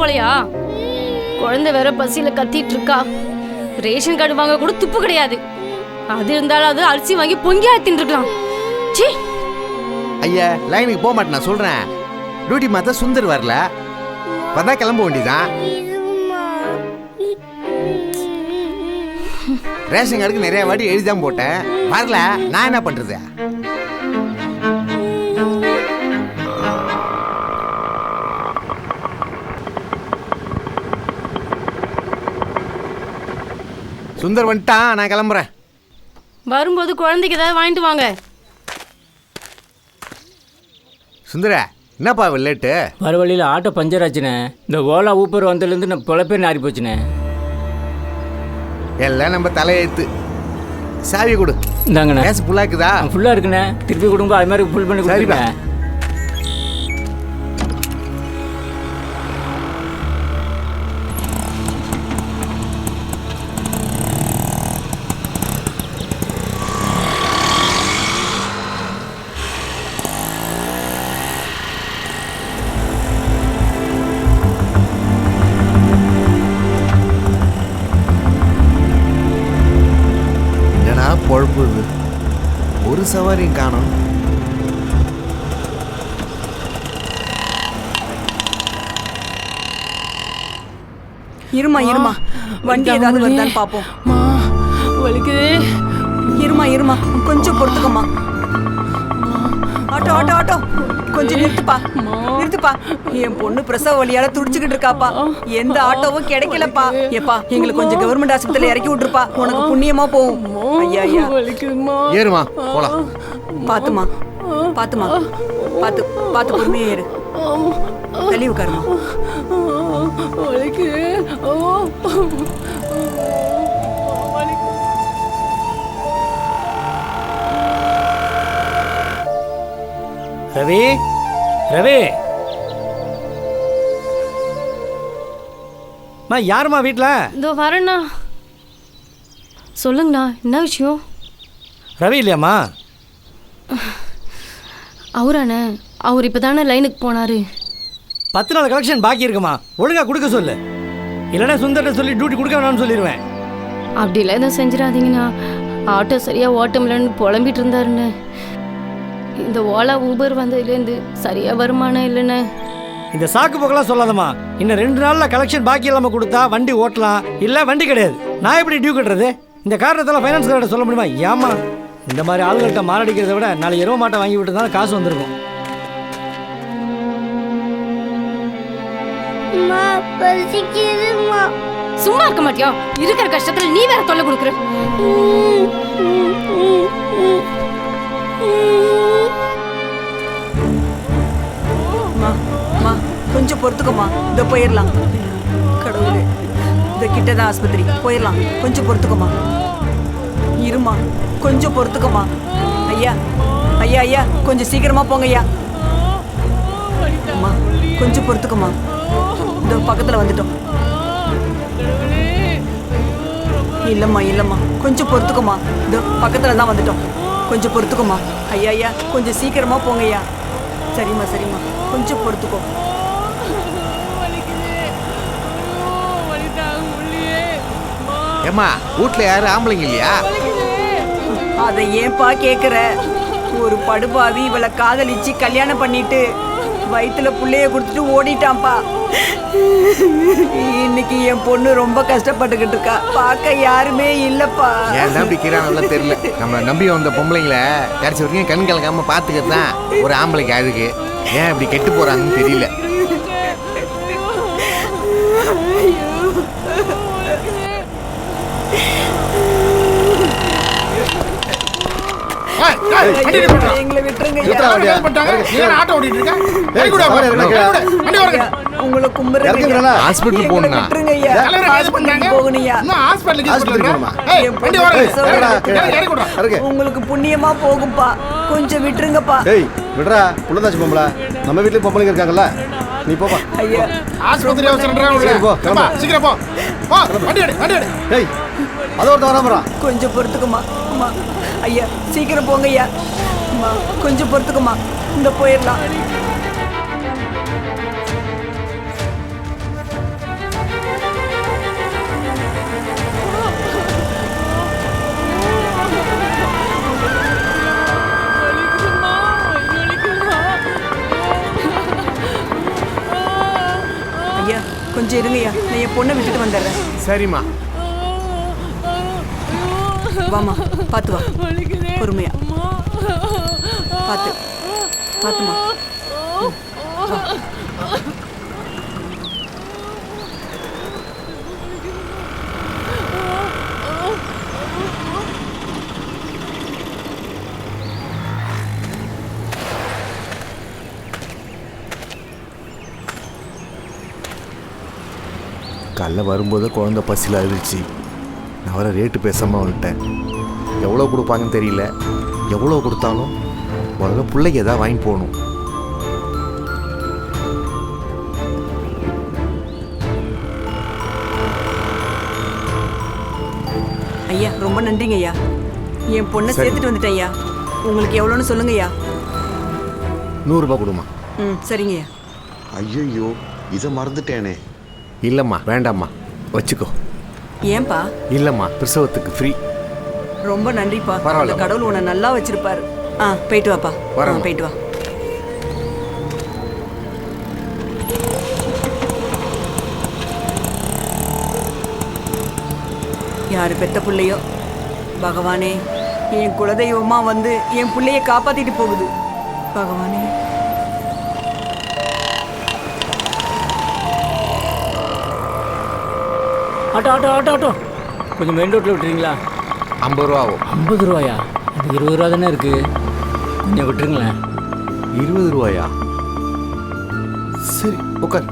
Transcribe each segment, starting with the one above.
போலையா? குழந்தை வேற பசியில கத்திட்டு இருக்கா. ரேஷன் கார்டு வாங்க கூட துப்பு கிடையாது. அது இருந்தாலும் அது அரிசி வாங்கி பொங்கி ஆத்தின்னு இருக்கலாம் சீ ஐயா லைனுக்கு போக மாட்டேன் நான் சொல்றேன். டியூட்டி மாத்த சுந்தர் வரல. வந்தா கிளம்ப வேண்டியதான் ரேஷன் கார்டுக்கு நிறைய வாட்டி எழுதி தான் போட்டேன். வரல நான் என்ன பண்றது? சுந்தர் வந்துட்டான் நான் கிளம்புறேன். வரும்போது குழந்தைக்கு ஏதாவது வாங்கிட்டு வாங்க. சுந்தர என்னப்பா லேட்டு வர வழியில் ஆட்டோ பஞ்சர் ஆச்சுண்ணே இந்த ஓலா ஊப்பர் வந்ததுலேருந்து நான் பொழப்பே நாரி போச்சுண்ணே எல்லாம் நம்ம தலையெழுத்து. சாவி கொடு. இந்தாங்கண்ணே. கேஸ் ஃபுல்லாக்குதா ஃபுல்லாக இருக்குண்ணே. திருப்பி கொடுங்க அது மாதிரி ஃபுல் பண்ணி சரிப்பா. கொடுத்துருங்க. இது ஒரு சவாரியும் காணும். இருமா இருமா. வண்டி ஏதாவது வருதான்னு பாப்போம். மா வலிக்குது. இருமா இருமா. கொஞ்சம் பொறுத்துக்கம்மா. Auto auto auto. கொஞ்சம் நிறுத்துப்பா. நிறுத்துப்பா. என் பொண்ணு பிரசவ வழியால துடிச்சுக்கிட்டு இருக்காப்பா. எந்த ஆட்டோவும் கிடைக்கலப்பா. ஏப்பா எங்களுக்கு கொஞ்சம் கவர்மெண்ட் ஆஸ்பத்திரியில இறக்கி விட்டுருப்பா. உனக்கு புண்ணியமா போகும். ஐயா ஐயா. ஏறுமா போலாம். பாத்துமா பாத்துமா பாத்து பாத்து பொறுமையா ஏறு. தள்ளி உட்காருமா ரவி ரவி. மா யாரும்மா வீட்டில் இதோ வரேண்ணா. சொல்லுங்கண்ணா என்ன விஷயம்? ரவி இல்லையாம்மா? அவராண்ணே அவர் இப்போ தானே லைனுக்கு போனாரு. பத்து நாள் கலெக்ஷன் பாக்கி இருக்குமா? ஒழுங்கா கொடுக்க சொல்லு. இல்லைன்னா சுந்தர்ட்ட சொல்லி டியூட்டி கொடுக்க வேணாம்னு சொல்லிடுவேன் அப்படிலாம் எதுவும் செஞ்சிடாதீங்கண்ணா. ஆட்டோ சரியாக ஓட்ட முடியலன்னு புலம்பிட்டு இருந்தாருண்ணே. இந்த ஓலா ஊபர் வந்ததுலேருந்து சரியாக வருமானம் இல்லைண்ணே இந்த சாக்கு போக்கெல்லாம் சொல்லாதம்மா. இன்னும் ரெண்டு நாளில் கலெக்ஷன் பாக்கி இல்லாமல் கொடுத்தா வண்டி ஓட்டலாம். இல்லை வண்டி கிடையாது. நான் எப்படி டியூ கட்டுறது? இந்த காரணத்தில் ஃபைனான்ஸ் கிட்ட சொல்ல முடியுமா? ஏமா இந்த மாதிரி ஆளுங்கள்ட்ட மாரடிக்கிறத விட நாளை இரவு மாட்டை வாங்கி விட்டு தான் காசு வந்திருக்கும். சும்மா இருக்க மாட்டியா? இருக்கிற கஷ்டத்தில் நீ வேற தொல்லை கொடுக்குற. பொறுத்துக்கோமா பொறுத்துக்கம்மா. இதோ போயிடலாம். கடவுளே இந்த கிட்டதான் ஆஸ்பத்திரி. போயிடலாம். கொஞ்சம் பொறுத்துக்கோமா இருமா கொஞ்சம் பொறுத்துக்கோமா ஐயா ஐயா ஐயா கொஞ்சம் சீக்கிரமா போங்க ஐயா. அம்மா கொஞ்சம் பொறுத்துக்கோமா இந்த பக்கத்துல வந்துட்டோம். இல்லம்மா இல்லம்மா. கொஞ்சம் பொறுத்துக்கோமா இந்த பக்கத்துல தான் வந்துட்டோம். கொஞ்சம் பொறுத்துக்கோமா ஐயா ஐயா கொஞ்சம் சீக்கிரமா போங்க ஐயா. சரிம்மா சரிம்மா. கொஞ்சம் பொறுத்துக்கோ. ஏம்மா வீட்ல யாரும் ஆம்பளைங்க இல்லையா? அதை ஏன்பா கேக்குற? ஒரு படுபாவி இவளை காதலிச்சு கல்யாணம் பண்ணிட்டு வயித்துல புள்ளைய கொடுத்துட்டு ஓடிட்டான்ப்பா. இன்னைக்கு என் பொண்ணு ரொம்ப கஷ்டப்பட்டுக்கிட்டு இருக்கா. பார்க்க யாருமே இல்லப்பா. ஏன் தான் இப்படி கிரானெல்லாம் தெரியல. நம்ம நம்பி வந்த பொம்பளைங்கள கடைசி வரைக்கும் கண் கலக்காம பார்த்துக்கிறது தான் ஒரு ஆம்பளைக்கு அழகு. ஏன் இப்படி கெட்டு போறாங்கன்னு தெரியல ஏய், ஏய், வண்டி ஐயா, நிப்பாட்டுடா. எங்களை விட்டுருங்க நிறுத்துடா ஐயா. வண்டியா. என்ன பண்ணிட்டாங்க? நீ ஏன் ஆட்டோ ஓட்டிட்டு இருக்க? வண்டி கொடு, சவாரி வண்டி இறக்குடா. கொடு, வண்டி ஐயா, வரங்க. உங்களை கும்பிடுறேங்க இறக்குங்களா? ஐயா. ஹாஸ்பிட்டல் எங்களை போகணும்னா? விட்டுருங்க ஐயா. தலைவரை கைது ஹாஸ்பிட்டல் பண்ணாங்க. போகணும்யா. இன்னும் ஹாஸ்பிட்டலுக்கு ஹாஸ்பிட்டல் கூட்டிட்டு போகணுமா? வரேன். ஏய், என் வண்டி பொண்ணு வரங்க. சொல்றா, இறக்கு, கேளு. இறக்கி விட்றா. இறக்கு. உங்களுக்கு புண்ணியமா போகும்பா. கொஞ்சம் விட்டுருங்கப்பா. ஏய் விடுறா. புள்ளதாச்சு பொம்பளை. நம்ம வீட்லயும் பொம்பளைங்க இருக்காங்கல்ல. நீ போப்பா. ஐயா. ஆஸ்பத்திரி போ, கிளம்பு. அம்மா, சீக்கிரம் போ. போ, வண்டி எடு, வண்டி எடு. ஏய் அது ஒருத்தன் வராமறான் கொஞ்சம் பொறுத்துக்குமா அம்மா. ஐயா சீக்கிரம் போங்க ஐயா. அம்மா கொஞ்சம் பொறுத்துக்குமா இந்த போயிடலாம். ஐயா கொஞ்சம் இருங்கய்யா. நான் என் பொண்ணை விட்டுட்டு வந்துடுறேன். சரிம்மா. வாமா பார்த்து வா. பொறுமையா. பார்த்து பார்த்துமா காலைல வரும்போது குழந்தை பசியில் அழுதுச்சு நான் வர ரேட்டு பேசாமல் வந்துட்டேன். எவ்வளோ கொடுப்பாங்கன்னு தெரியல. எவ்வளோ கொடுத்தாலும் முதல்ல பிள்ளைக்கு எதாவது வாங்கி போகணும். ஐயா ரொம்ப நன்றிங்க ஐயா. என் பொண்ணை சரி. சேர்த்துட்டு வந்துட்டேன் ஐயா. உங்களுக்கு எவ்வளோன்னு சொல்லுங்க ஐயா. நூறுரூபா கொடுமா. ம் சரிங்க ஐயா. ஐயோ இதை மறந்துட்டேனே. இல்லைம்மா வேண்டாம்மா. வச்சுக்கோ. ஏன்பா? இல்லைம்மா பிரசவத்துக்கு ஃப்ரீ ரொம்ப நன்றிப்பா. பரவாயில்ல. கடவுள் உன்னை நல்லா வச்சிருப்பாரு. ஆ போயிட்டு வாப்பா. வரேம்மா. போயிட்டு வா. யாரு பெத்த புள்ளையோ? பகவானே என் குலதெய்வமா வந்து என் புள்ளைய காப்பாத்திட்டு போகுது. பகவானே. Auto auto auto auto. கொஞ்சம் மெயின் ரோட்டில் விட்டுறீங்களா? ஐம்பது ரூபா ஆகும் ஐம்பது ரூபாயா? அது இருபது ரூபா தானே இருக்குது கொஞ்சம் விட்டுருங்களேன். இருபது ரூபாயா? சரி உட்கார்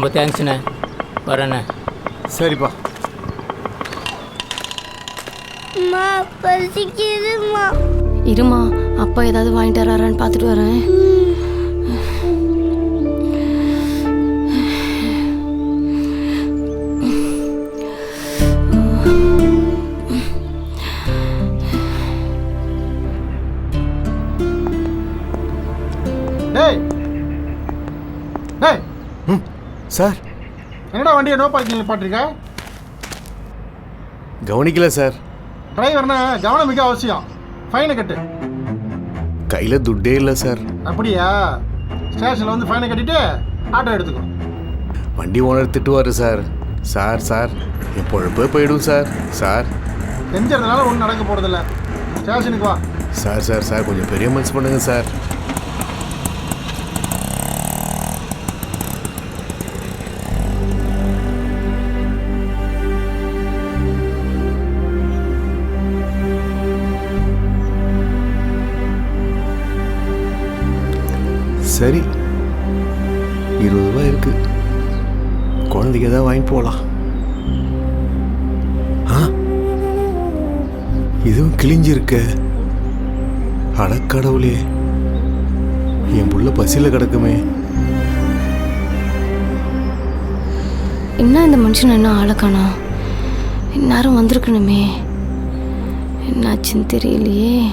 ரொம்ப தேங்க்ஸ்ண்ணே. வரேண்ணே. சரிப்பா. இருமா அப்பா ஏதாவது வாங்கிட்டு வராரான்னு பார்த்துட்டு வரேன். சார். என்னடா வண்டியை நோ பார்க்கிங் பாட்டிருக்க கவனிக்கல சார். டிரைவர்னா கவனம் மிக அவசியம். ஃபைனை கட்டு. கையில் துட்டே இல்லை சார். அப்படியா? ஸ்டேஷனில் வந்து ஃபைனை கட்டிட்டு ஆட்டோ எடுத்துக்கோ. வண்டி ஓனர் திட்டுவார் சார். சார் சார் என் பொழப்பே போயிடும் சார். சார். தெரிஞ்சதுனால ஒன்றும் நடக்க போகிறதில்ல ஸ்டேஷனுக்கு வா. சார் சார் சார் கொஞ்சம் பெரிய மனசு பண்ணுங்க சார். சரி இருபது ரூபாய் இருக்கு. குழந்தைக்கு ஏதாவது வாங்கி போகலாம். ஆ? இதுவும் கிழிஞ்சிருக்க அடக்கடவுளே என் புள்ள பசியில் கிடக்குமே. என்ன இந்த மனுஷன் என்ன ஆளக்கானா இந்நேரம் வந்திருக்கணுமே. என்னாச்சுன்னு தெரியலையே.